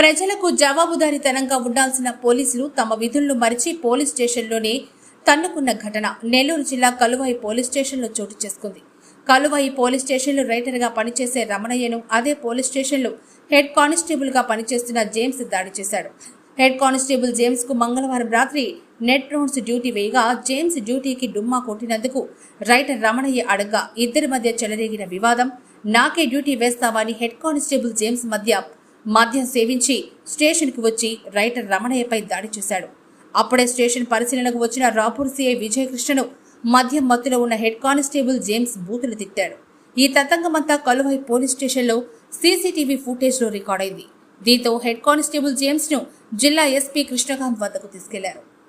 ప్రజలకు జవాబుదారీతనంగా ఉండాల్సిన పోలీసులు తమ విధులను మరిచి పోలీస్ స్టేషన్లోనే తన్నుకున్న ఘటన. నెల్లూరు జిల్లా కలువాయి పోలీస్ స్టేషన్లో చోటు చేసుకుంది. కలువాయి పోలీస్ స్టేషన్లో రైటర్గా పనిచేసే రమణయ్యను అదే పోలీస్ స్టేషన్లో హెడ్ కానిస్టేబుల్గా పనిచేస్తున్న జేమ్స్ దాడి చేశాడు. హెడ్ కానిస్టేబుల్ జేమ్స్కు మంగళవారం రాత్రి నెట్ రౌండ్స్ డ్యూటీ వేయగా జేమ్స్ డ్యూటీకి డుమ్మా కొట్టినందుకు రైటర్ రమణయ్య అడగ్గా ఇద్దరి మధ్య చెలరేగిన వివాదం నాకే డ్యూటీ వేస్తావని హెడ్ కానిస్టేబుల్ జేమ్స్ మధ్య మద్యం సేవించి స్టేషన్కి వచ్చి రైటర్ రమణయ్యపై దాడి చేశాడు. అప్పుడే స్టేషన్ పరిశీలనకు వచ్చిన రాపూర్ సిఐ విజయకృష్ణను మద్యం మత్తులో ఉన్న హెడ్ కానిస్టేబుల్ జేమ్స్ బూతులు తిట్టాడు. ఈ తతంగమంతా కలువై పోలీస్ స్టేషన్లో సీసీటీవీ ఫుటేజ్లో రికార్డైంది దీంతో హెడ్ కానిస్టేబుల్ జేమ్స్ను జిల్లా ఎస్పీ కృష్ణకాంత్ వద్దకు తీసుకెళ్ళారు.